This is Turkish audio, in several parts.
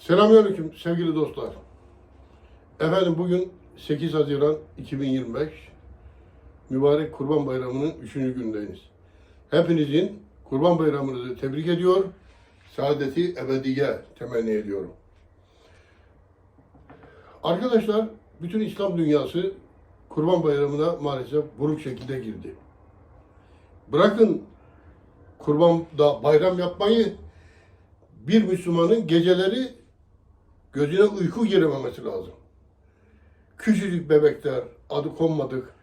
Selamünaleyküm sevgili dostlar. Efendim bugün 8 Haziran 2025 mübarek Kurban Bayramı'nın 3. gündeyiz. Hepinizin Kurban Bayramınızı tebrik ediyor. Saadeti ebediye temenni ediyorum. Arkadaşlar bütün İslam dünyası Kurban Bayramı'na maalesef buruk şekilde girdi. Bırakın kurbanda bayram yapmayı bir Müslümanın geceleri gözüne uyku girememesi lazım. Küçücük bebekler, adı konmadık,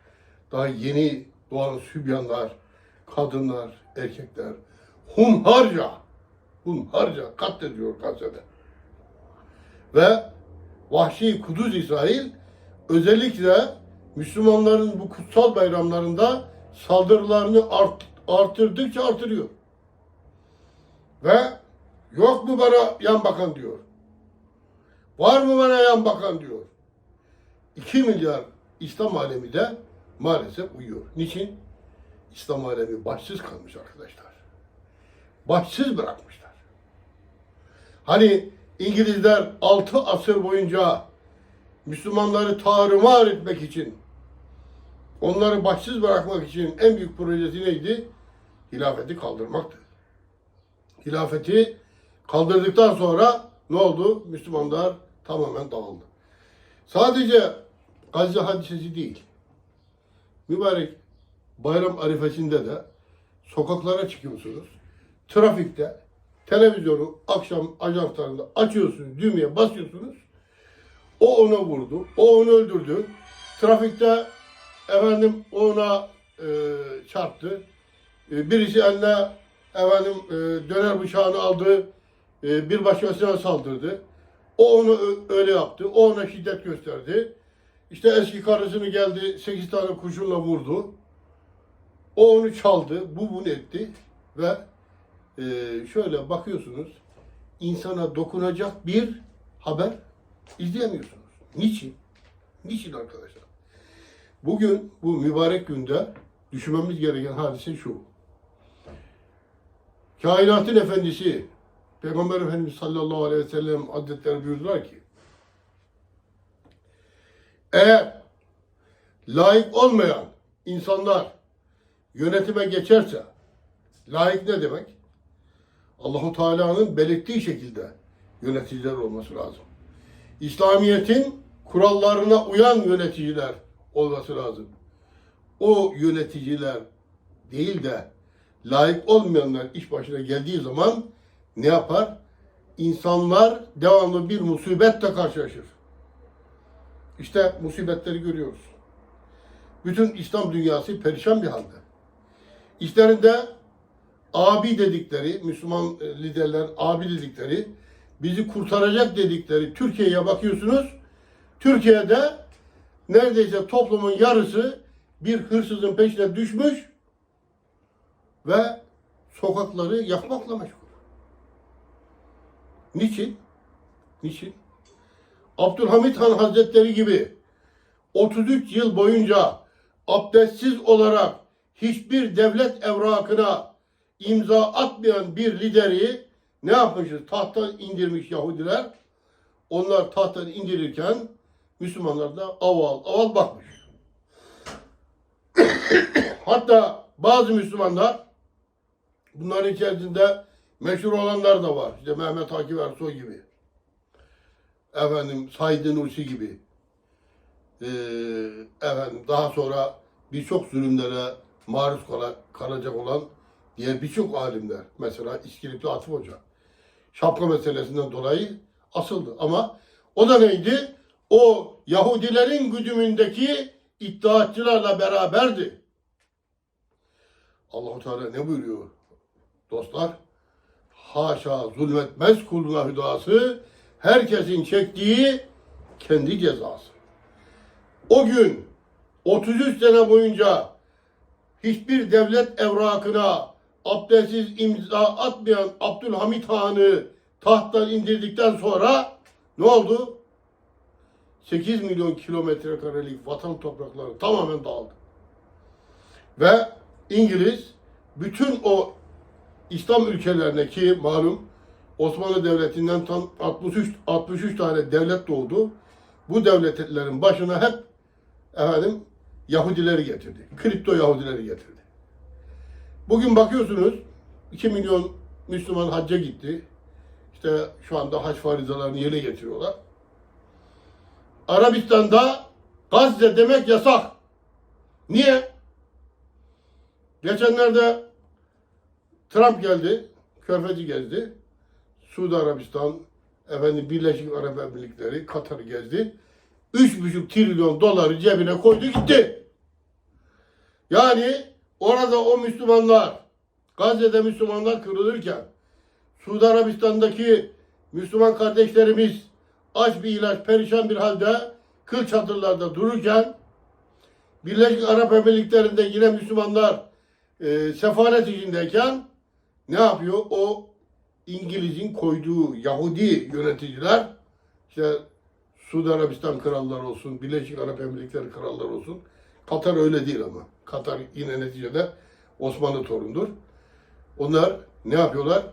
daha yeni doğan sübyanlar, kadınlar, erkekler hunharca, hunharca katlediyor Gazze'de. Ve vahşi Kudüs İsrail özellikle Müslümanların bu kutsal bayramlarında saldırılarını art, artırdıkça artırıyor. Ve yok mu bana yan bakan diyor. Var mı bana yan bakan diyor. 2 milyar İslam alemi de maalesef uyuyor. Niçin? İslam alemi başsız kalmış arkadaşlar. Başsız bırakmışlar. Hani İngilizler 6 asır boyunca Müslümanları tarumar etmek için onları başsız bırakmak için en büyük projesi neydi? Hilafeti kaldırmaktı. Hilafeti kaldırdıktan sonra ne oldu? Müslümanlar tamamen dağıldı. Sadece Gazze hadisesi değil. Mübarek bayram arifesinde de sokaklara çıkıyorsunuz. Trafikte televizyonu akşam ajanslarında açıyorsunuz, düğmeye basıyorsunuz. O ona vurdu, o onu öldürdü. Trafikte efendim ona e, çarptı. E, birisi eline efendim e, döner bıçağını aldı, e, bir başkasına saldırdı. O onu öyle yaptı, o ona şiddet gösterdi. İşte eski karısını geldi, sekiz tane kurşunla vurdu. O onu çaldı, bu bunu etti ve e, şöyle bakıyorsunuz, insana dokunacak bir haber izleyemiyorsunuz. Niçin? Niçin arkadaşlar? Bugün bu mübarek günde düşünmemiz gereken hadise şu. Kainatın efendisi Peygamber Efendimiz sallallahu aleyhi ve sellem adetleri buyurdular ki eğer layık olmayan insanlar yönetime geçerse layık ne demek? Allahu Teala'nın belirttiği şekilde yöneticiler olması lazım. İslamiyet'in kurallarına uyan yöneticiler olması lazım. O yöneticiler değil de layık olmayanlar iş başına geldiği zaman ne yapar? İnsanlar devamlı bir musibetle karşılaşır. İşte musibetleri görüyoruz. Bütün İslam dünyası perişan bir halde. İşlerinde abi dedikleri, Müslüman liderler abi dedikleri, bizi kurtaracak dedikleri Türkiye'ye bakıyorsunuz. Türkiye'de neredeyse toplumun yarısı bir hırsızın peşine düşmüş ve sokakları yakmakla meşgul. Niçin? Niçin? Abdülhamit Han Hazretleri gibi 33 yıl boyunca abdestsiz olarak hiçbir devlet evrakına imza atmayan bir lideri ne yapmışız? Tahttan indirmiş Yahudiler. Onlar tahttan indirirken Müslümanlar da aval aval bakmış. Hatta bazı Müslümanlar bunların içerisinde meşhur olanlar da var. İşte Mehmet Akif Ersoy gibi. Efendim Said Nursi gibi. Ee, efendim daha sonra birçok zulümlere maruz kala- kalacak olan diğer birçok alimler. Mesela İskilipli Atıf Hoca. Şapka meselesinden dolayı asıldı. Ama o da neydi? O Yahudilerin güdümündeki iddiatçılarla beraberdi. Allahu Teala ne buyuruyor dostlar? Haşa zulmetmez kuluna hüdası, herkesin çektiği kendi cezası. O gün 33 sene boyunca hiçbir devlet evrakına abdestsiz imza atmayan Abdülhamit Han'ı tahttan indirdikten sonra ne oldu? 8 milyon kilometre karelik vatan toprakları tamamen dağıldı. Ve İngiliz bütün o İslam ülkelerine ki malum Osmanlı Devleti'nden tam 63 63 tane devlet doğdu. Bu devletlerin başına hep efendim Yahudileri getirdi. Kripto Yahudileri getirdi. Bugün bakıyorsunuz 2 milyon Müslüman hacca gitti. İşte şu anda hac farizalarını yerine getiriyorlar. Arabistan'da Gazze demek yasak. Niye? Geçenlerde Trump geldi, Körfez'i gezdi. Suudi Arabistan, efendim Birleşik Arap Emirlikleri, Katar'ı gezdi. 3,5 trilyon doları cebine koydu gitti. Yani orada o Müslümanlar, Gazze'de Müslümanlar kırılırken, Suudi Arabistan'daki Müslüman kardeşlerimiz aç bir ilaç, perişan bir halde kıl çadırlarda dururken, Birleşik Arap Emirlikleri'nde yine Müslümanlar e, sefaret içindeyken ne yapıyor? O İngiliz'in koyduğu Yahudi yöneticiler işte Suudi Arabistan kralları olsun, Birleşik Arap Emirlikleri kralları olsun. Katar öyle değil ama. Katar yine neticede Osmanlı torundur. Onlar ne yapıyorlar?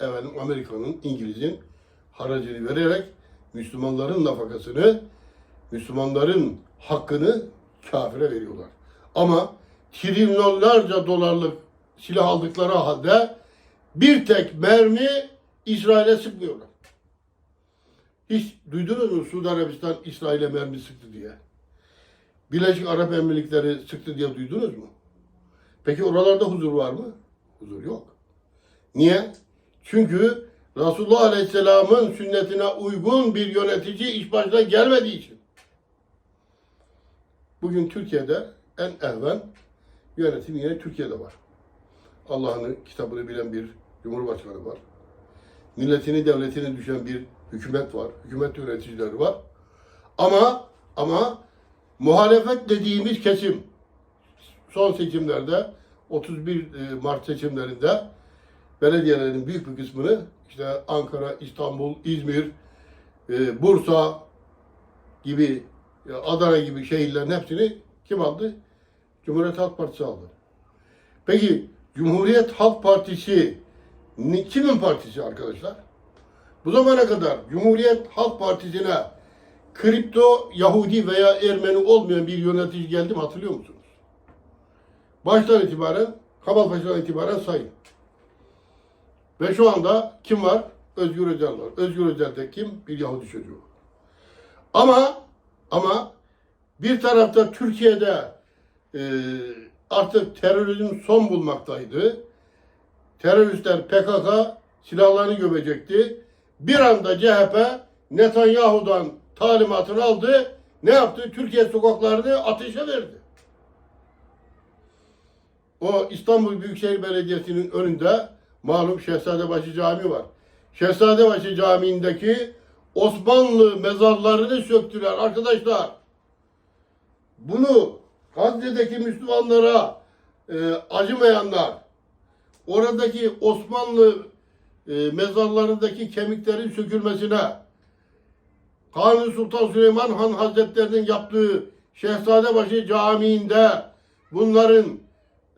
Efendim Amerika'nın, İngiliz'in haracını vererek Müslümanların nafakasını, Müslümanların hakkını kafire veriyorlar. Ama trilyonlarca dolarlık silah aldıkları halde bir tek mermi İsrail'e sıkmıyorlar. Hiç duydunuz mu Suudi Arabistan İsrail'e mermi sıktı diye? Birleşik Arap Emirlikleri sıktı diye duydunuz mu? Peki oralarda huzur var mı? Huzur yok. Niye? Çünkü Resulullah Aleyhisselam'ın sünnetine uygun bir yönetici iş başına gelmediği için. Bugün Türkiye'de en evvel yönetim yine Türkiye'de var. Allah'ın kitabını bilen bir cumhurbaşkanı var. Milletini, devletini düşen bir hükümet var. Hükümet yöneticileri var. Ama ama muhalefet dediğimiz kesim son seçimlerde 31 e, Mart seçimlerinde belediyelerin büyük bir kısmını işte Ankara, İstanbul, İzmir, e, Bursa gibi e, Adana gibi şehirlerin hepsini kim aldı? Cumhuriyet Halk Partisi aldı. Peki Cumhuriyet Halk Partisi kimin partisi arkadaşlar? Bu zamana kadar Cumhuriyet Halk Partisi'ne kripto Yahudi veya Ermeni olmayan bir yönetici geldi mi hatırlıyor musunuz? Baştan itibaren, Kamalpaşa'dan itibaren sayın. Ve şu anda kim var? Özgür Özel var. Özgür Özel de kim? Bir Yahudi çocuğu. Ama ama bir tarafta Türkiye'de artık terörizm son bulmaktaydı. Teröristler PKK silahlarını gömecekti. Bir anda CHP Netanyahu'dan talimatını aldı. Ne yaptı? Türkiye sokaklarını ateşe verdi. O İstanbul Büyükşehir Belediyesi'nin önünde malum Şehzadebaşı Camii var. Şehzadebaşı Camii'ndeki Osmanlı mezarlarını söktüler arkadaşlar. Bunu Gazze'deki Müslümanlara e, acımayanlar, oradaki Osmanlı e, mezarlarındaki kemiklerin sökülmesine, Kanuni Sultan Süleyman Han Hazretleri'nin yaptığı Şehzadebaşı Camii'nde bunların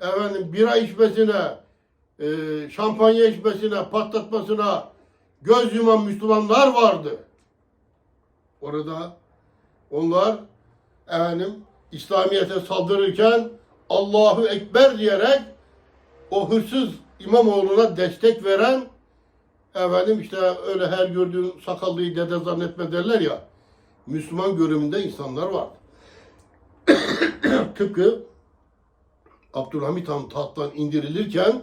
efendim bira içmesine, e, şampanya içmesine, patlatmasına göz yuman Müslümanlar vardı. Orada onlar efendim İslamiyet'e saldırırken Allahu Ekber diyerek o hırsız İmamoğlu'na destek veren efendim işte öyle her gördüğün sakallıyı dede zannetme derler ya Müslüman görümünde insanlar var. Tıpkı Abdülhamit Han tahttan indirilirken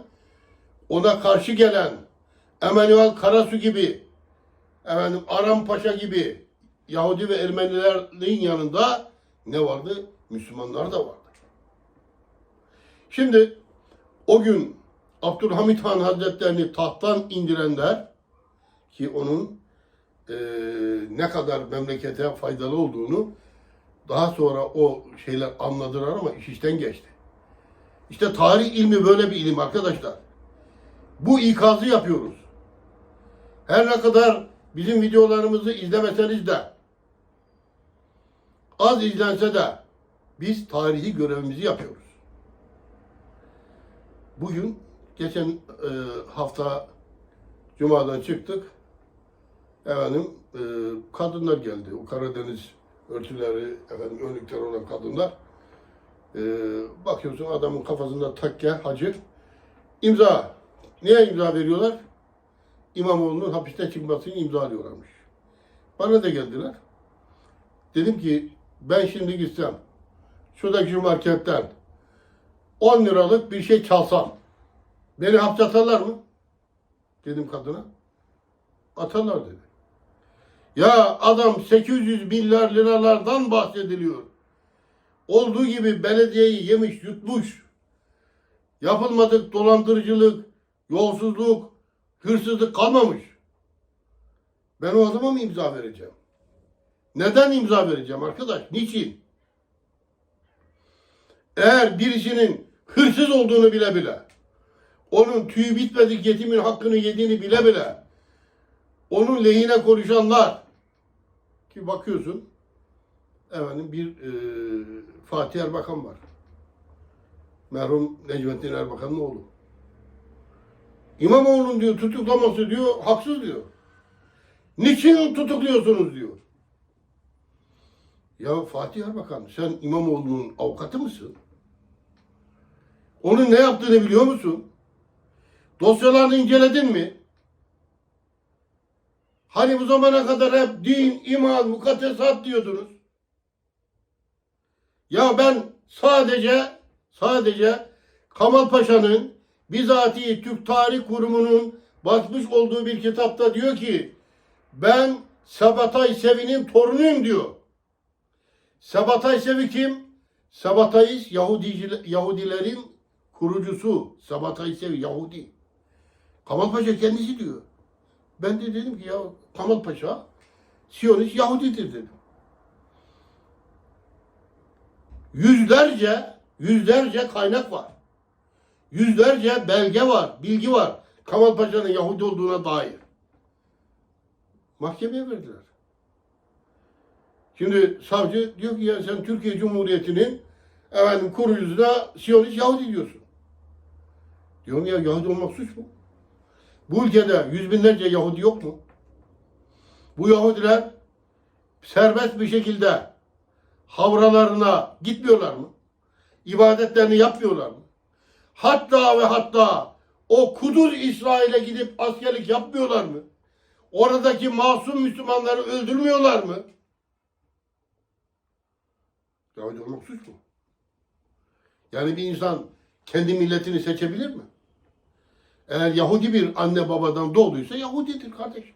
ona karşı gelen Emanuel Karasu gibi efendim Aram Paşa gibi Yahudi ve Ermenilerin yanında ne vardı? Müslümanlar da vardı. Şimdi o gün Abdülhamit Han Hazretlerini tahttan indirenler ki onun eee, ne kadar memlekete faydalı olduğunu daha sonra o şeyler anladılar ama iş işten geçti. İşte tarih ilmi böyle bir ilim arkadaşlar. Bu ikazı yapıyoruz. Her ne kadar bizim videolarımızı izlemeseniz de az izlense de biz tarihi görevimizi yapıyoruz. Bugün geçen e, hafta Cuma'dan çıktık. Efendim e, kadınlar geldi. O Karadeniz örtüleri, efendim önlükleri olan kadınlar. E, bakıyorsun adamın kafasında takke, hacı. imza. Niye imza veriyorlar? İmamoğlu'nun hapisten çıkmasını imzalıyorlarmış. Bana da geldiler. Dedim ki ben şimdi gitsem şuradaki şu marketten 10 liralık bir şey çalsam beni hapse atarlar mı? Dedim kadına. Atarlar dedi. Ya adam 800 milyar liralardan bahsediliyor. Olduğu gibi belediyeyi yemiş yutmuş. Yapılmadık dolandırıcılık, yolsuzluk, hırsızlık kalmamış. Ben o adama mı imza vereceğim? Neden imza vereceğim arkadaş? Niçin? Eğer birisinin hırsız olduğunu bile bile, onun tüyü bitmedik yetimin hakkını yediğini bile bile, onun lehine konuşanlar ki bakıyorsun efendim bir e, Fatih Erbakan var. Merhum Necmettin Erbakan'ın oğlu. İmamoğlu'nun diyor tutuklaması diyor haksız diyor. Niçin tutukluyorsunuz diyor. Ya Fatih Erbakan sen İmamoğlu'nun avukatı mısın? Onun ne yaptığını biliyor musun? Dosyalarını inceledin mi? Hani bu zamana kadar hep din, iman, mukaddesat diyordunuz. Ya ben sadece sadece Kamal Paşa'nın bizatihi Türk Tarih Kurumu'nun basmış olduğu bir kitapta diyor ki ben Sabatay Sevi'nin torunuyum diyor. Sabatay Sevi kim? Sabatayist Yahudi, Yahudilerin kurucusu. Sabatay Sevi Yahudi. Kamal Paşa kendisi diyor. Ben de dedim ki ya Kamal Paşa Siyonist Yahudidir dedim. Yüzlerce, yüzlerce kaynak var. Yüzlerce belge var, bilgi var. Kamal Paşa'nın Yahudi olduğuna dair. Mahkemeye verdiler. Şimdi savcı diyor ki ya sen Türkiye Cumhuriyeti'nin efendim kurucusuna Siyonist Yahudi diyorsun. Diyorum ya Yahudi olmak suç mu? Bu ülkede yüz binlerce Yahudi yok mu? Bu Yahudiler serbest bir şekilde havralarına gitmiyorlar mı? İbadetlerini yapmıyorlar mı? Hatta ve hatta o Kudüs İsrail'e gidip askerlik yapmıyorlar mı? Oradaki masum Müslümanları öldürmüyorlar mı? Yahudi olmak suç mu? Yani bir insan kendi milletini seçebilir mi? Eğer Yahudi bir anne babadan doğduysa Yahudidir kardeşim.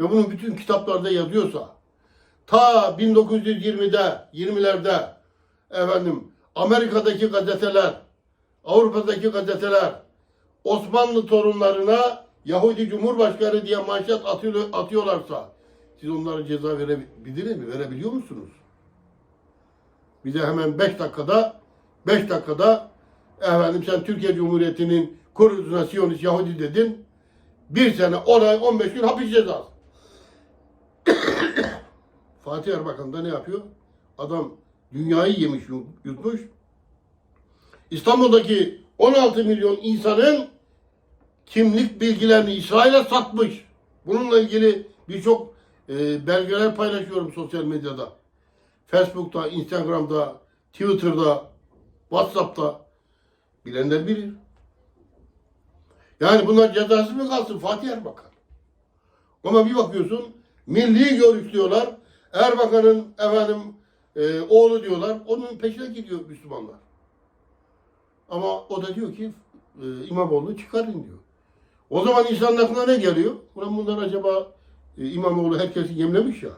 Ve bunun bütün kitaplarda yazıyorsa ta 1920'de, 20'lerde efendim Amerika'daki gazeteler, Avrupa'daki gazeteler Osmanlı torunlarına Yahudi Cumhurbaşkanı diye manşet atıyor, atıyorlarsa siz onlara ceza verebilir mi? Verebiliyor musunuz? Bir de hemen 5 dakikada 5 dakikada efendim sen Türkiye Cumhuriyeti'nin kurucusuna Siyonist Yahudi dedin. Bir sene 10 ay 15 gün hapis cezası. Fatih Erbakan da ne yapıyor? Adam dünyayı yemiş yutmuş. İstanbul'daki 16 milyon insanın kimlik bilgilerini İsrail'e satmış. Bununla ilgili birçok e, belgeler paylaşıyorum sosyal medyada. Facebook'ta, Instagram'da, Twitter'da, WhatsApp'ta bilenler bilir. Yani bunlar cezası mı kalsın Fatih Erbakan? Ama bir bakıyorsun milli görüş diyorlar. Erbakan'ın efendim e, oğlu diyorlar. Onun peşine gidiyor Müslümanlar. Ama o da diyor ki e, İmamoğlu'nu çıkarın diyor. O zaman insanın aklına ne geliyor? Ulan bunlar acaba e, İmamoğlu herkesi yemlemiş ya.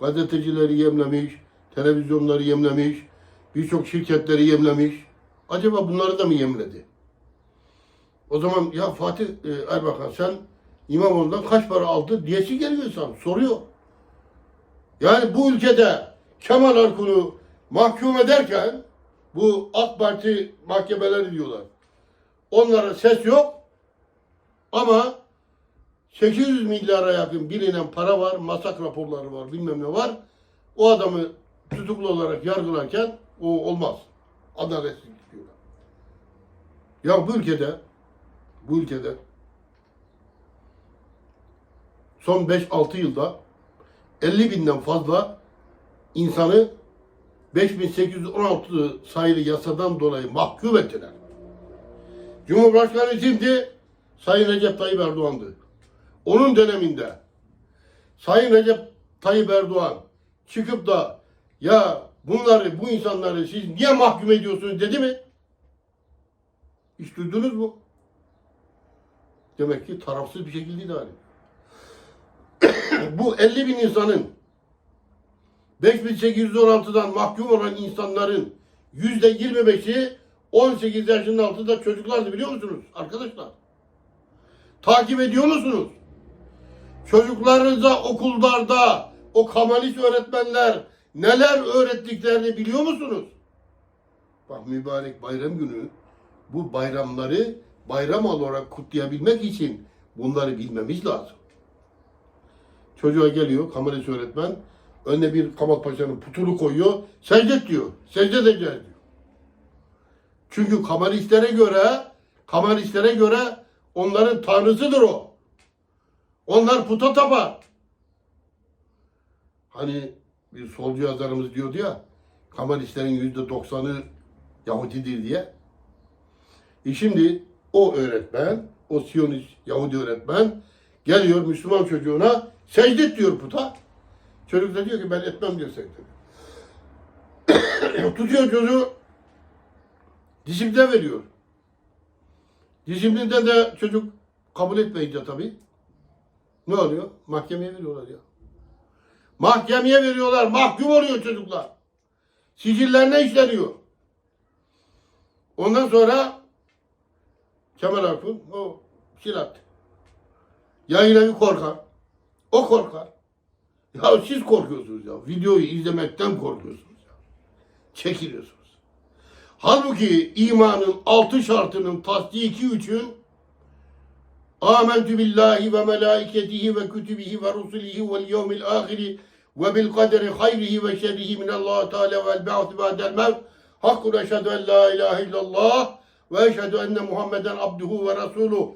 Gazetecileri yemlemiş, televizyonları yemlemiş, birçok şirketleri yemlemiş. Acaba bunları da mı yemledi? O zaman ya Fatih e, Erbakan sen İmamoğlu'ndan kaç para aldı diyesi geliyor insan soruyor. Yani bu ülkede Kemal Arkun'u mahkum ederken bu AK Parti mahkemeleri diyorlar. Onlara ses yok ama 800 milyara yakın bilinen para var, masak raporları var, bilmem ne var. O adamı tutuklu olarak yargılarken o olmaz. Adaletsizlik diyorlar. Ya bu ülkede bu ülkede son 5-6 yılda 50 binden fazla insanı 5816 sayılı yasadan dolayı mahkum ettiler. Cumhurbaşkanı kimdi? Sayın Recep Tayyip Erdoğan'dı. Onun döneminde Sayın Recep Tayyip Erdoğan çıkıp da ya bunları, bu insanları siz niye mahkum ediyorsunuz dedi mi? Hiç duydunuz mu? Demek ki tarafsız bir şekilde idare. Bu 50 bin insanın 5816'dan mahkum olan insanların yüzde 25'i 18 yaşının altında çocuklardı biliyor musunuz arkadaşlar? Takip ediyor musunuz? Çocuklarınıza okullarda o kamalist öğretmenler neler öğrettiklerini biliyor musunuz? Bak mübarek bayram günü bu bayramları bayram olarak kutlayabilmek için bunları bilmemiz lazım. Çocuğa geliyor kamalist öğretmen önüne bir Kamal Paşa'nın putunu koyuyor secde diyor. Secde edeceğiz diyor. Çünkü kamalistlere göre kamalistlere göre onların tanrısıdır o. Onlar puta tapar. Hani bir solcu yazarımız diyordu ya, Kamalistlerin yüzde doksanı Yahudidir diye. E şimdi o öğretmen, o Siyonist Yahudi öğretmen geliyor Müslüman çocuğuna secde diyor puta. Çocuk da diyor ki ben etmem diyor secde. Tutuyor çocuğu disipline veriyor. Disiplinde de çocuk kabul etmeyince tabii ne oluyor? Mahkemeye veriyorlar ya. Mahkemeye veriyorlar. Mahkum oluyor çocuklar. Sicillerine işleniyor. Ondan sonra Kemal Akun o silat. Yayına bir korkar. O korkar. Ya siz korkuyorsunuz ya. Videoyu izlemekten korkuyorsunuz ya. Çekiliyorsunuz. Halbuki imanın altı şartının tasdiki için Âmentü billahi ve melâiketihi ve kütübihi ve rusulihi vel yevmil âhiri ve bil kaderi hayrihi ve şerrihi minallâhi teâlâ vel ba'thi ba'del mevt. Hakkun eşhedü en la ilahe illallah ve eşhedü enne Muhammeden abduhu ve resuluh.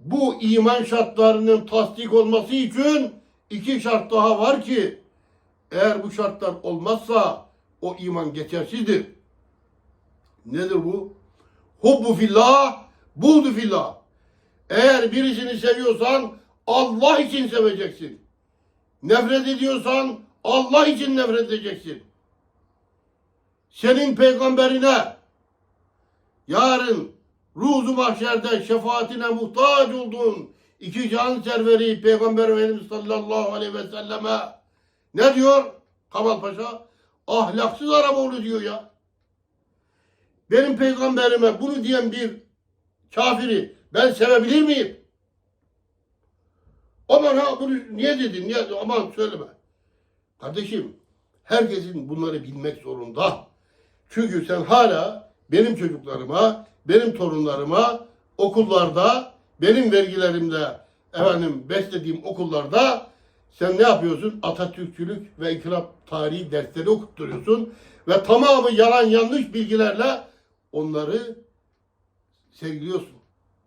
Bu iman şartlarının tasdik olması için iki şart daha var ki eğer bu şartlar olmazsa o iman geçersizdir. Nedir bu? Hubbu fillah, buğdu fillah. Eğer birisini seviyorsan Allah için seveceksin. Nefret ediyorsan Allah için nefret edeceksin. Senin peygamberine yarın ruzu mahşerde şefaatine muhtaç olduğun iki can serveri Peygamber Efendimiz sallallahu aleyhi ve selleme ne diyor Kamal Paşa? Ahlaksız Araboğlu diyor ya. Benim peygamberime bunu diyen bir kafiri ben sevebilir miyim? Aman ha bunu niye dedin? Niye? Aman söyleme. Kardeşim herkesin bunları bilmek zorunda. Çünkü sen hala benim çocuklarıma, benim torunlarıma okullarda, benim vergilerimle efendim beslediğim okullarda sen ne yapıyorsun? Atatürkçülük ve inkılap tarihi dersleri okutturuyorsun ve tamamı yalan yanlış bilgilerle onları sergiliyorsun.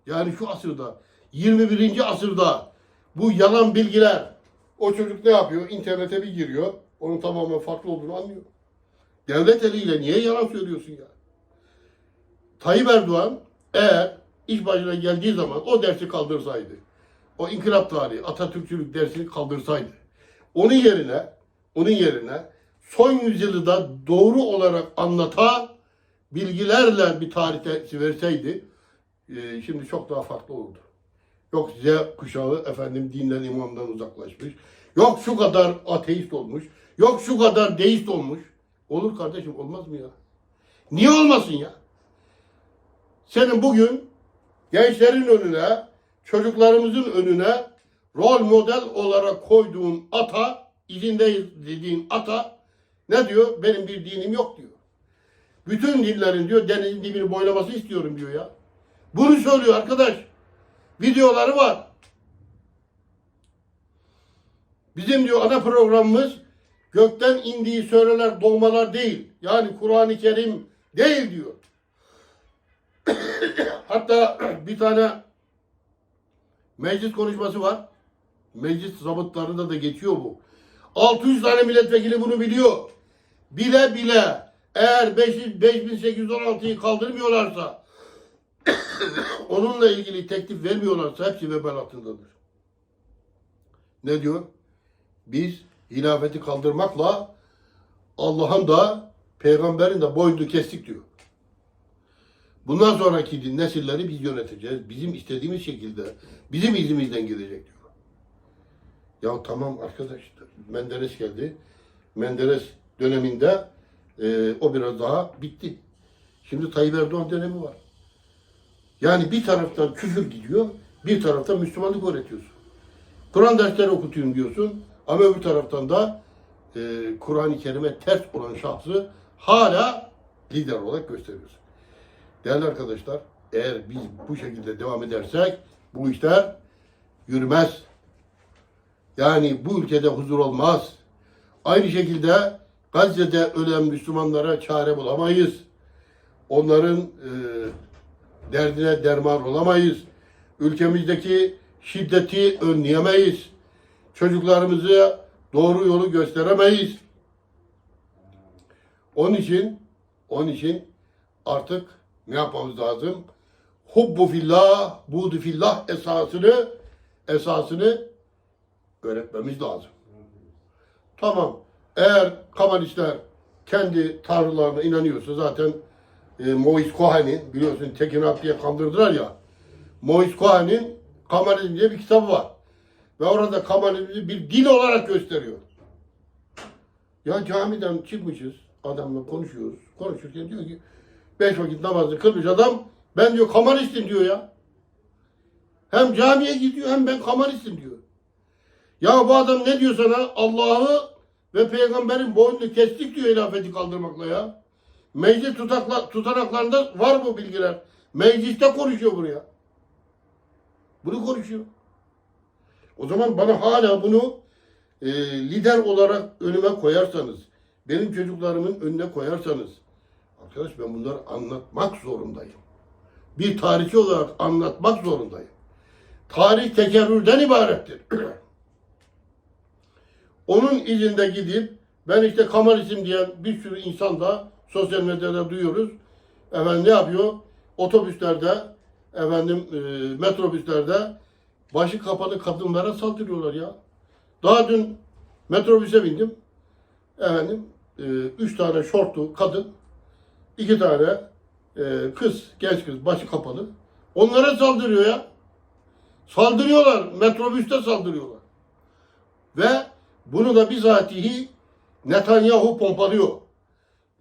Yani şu asırda, 21. asırda bu yalan bilgiler, o çocuk ne yapıyor? İnternete bir giriyor, onun tamamen farklı olduğunu anlıyor. Devlet eliyle niye yalan söylüyorsun ya? Tayyip Erdoğan eğer iş başına geldiği zaman o dersi kaldırsaydı, o inkılap tarihi, Atatürkçülük dersini kaldırsaydı, onun yerine, onun yerine son yüzyılı da doğru olarak anlata bilgilerle bir tarih dersi verseydi, e, şimdi çok daha farklı olurdu. Yok Z kuşağı efendim dinden imamdan uzaklaşmış. Yok şu kadar ateist olmuş. Yok şu kadar deist olmuş. Olur kardeşim olmaz mı ya? Niye olmasın ya? Senin bugün gençlerin önüne, çocuklarımızın önüne rol model olarak koyduğun ata, izindeyiz dediğin ata ne diyor? Benim bir dinim yok diyor. Bütün dinlerin diyor denizin dibini boylaması istiyorum diyor ya. Bunu söylüyor arkadaş. Videoları var. Bizim diyor ana programımız gökten indiği söyleler doğmalar değil. Yani Kur'an-ı Kerim değil diyor. Hatta bir tane Meclis konuşması var. Meclis zabıtlarında da geçiyor bu. 600 tane milletvekili bunu biliyor. Bile bile eğer 5 5816'yı kaldırmıyorlarsa onunla ilgili teklif vermiyorlarsa hepsi vebal altındadır. Ne diyor? Biz hilafeti kaldırmakla Allah'ın da peygamberin de boynunu kestik diyor. Bundan sonraki nesilleri biz yöneteceğiz. Bizim istediğimiz şekilde bizim izimizden gidecek diyor. Ya tamam arkadaşlar. Menderes geldi. Menderes döneminde e, o biraz daha bitti. Şimdi Tayyip Erdoğan dönemi var. Yani bir taraftan küfür gidiyor, bir taraftan Müslümanlık öğretiyorsun. Kur'an dersleri okutuyorum diyorsun ama öbür taraftan da e, Kur'an-ı Kerim'e ters olan şahsı hala lider olarak gösteriyorsun. Değerli arkadaşlar, eğer biz bu şekilde devam edersek bu işler yürümez. Yani bu ülkede huzur olmaz. Aynı şekilde Gazze'de ölen Müslümanlara çare bulamayız. Onların e, derdine derman olamayız. Ülkemizdeki şiddeti önleyemeyiz. Çocuklarımıza doğru yolu gösteremeyiz. Onun için onun için artık ne yapmamız lazım? Hubbu fillah, budu fillah esasını esasını öğretmemiz lazım. Tamam. Eğer Kabalistler kendi tanrılarına inanıyorsa zaten e, Mois Kohen'in biliyorsun Tekin Abdi'ye kandırdılar ya. Mois Kohen'in Kamalizm diye bir kitabı var. Ve orada Kamalizm'i bir dil olarak gösteriyor. Ya camiden çıkmışız, adamla konuşuyoruz. Konuşurken diyor ki, beş vakit namazı kılmış adam, ben diyor Kamalistim diyor ya. Hem camiye gidiyor hem ben Kamalistim diyor. Ya bu adam ne diyor sana? Allah'ı ve peygamberin boynunu kestik diyor hilafeti kaldırmakla ya. Meclis tutakla, tutanaklarında var bu bilgiler. Mecliste konuşuyor buraya. Bunu konuşuyor. O zaman bana hala bunu e, lider olarak önüme koyarsanız, benim çocuklarımın önüne koyarsanız, arkadaş ben bunları anlatmak zorundayım. Bir tarihçi olarak anlatmak zorundayım. Tarih tekerrürden ibarettir. Onun izinde gidip ben işte Kamalistim diyen bir sürü insan da sosyal medyada duyuyoruz. Efendim ne yapıyor? Otobüslerde, efendim e, metrobüslerde başı kapalı kadınlara saldırıyorlar ya. Daha dün metrobüse bindim. Efendim e, üç tane şortlu kadın, iki tane e, kız, genç kız başı kapalı. Onlara saldırıyor ya. Saldırıyorlar. Metrobüste saldırıyorlar. Ve bunu da bizatihi Netanyahu pompalıyor.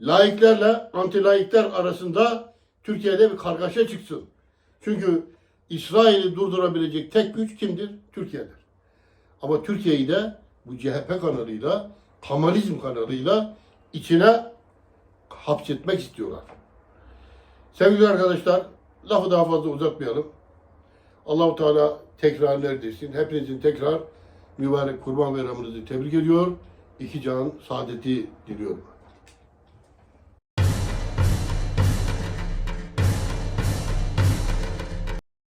Laiklerle anti-laikler arasında Türkiye'de bir kargaşa çıksın. Çünkü İsrail'i durdurabilecek tek güç kimdir? Türkiye'dir. Ama Türkiye'yi de bu CHP kanalıyla, Kamalizm kanalıyla içine hapsetmek istiyorlar. Sevgili arkadaşlar, lafı daha fazla uzatmayalım. Allahu Teala tekrar neredesin? Hepinizin tekrar mübarek kurban bayramınızı tebrik ediyor. İki can saadeti diliyorum.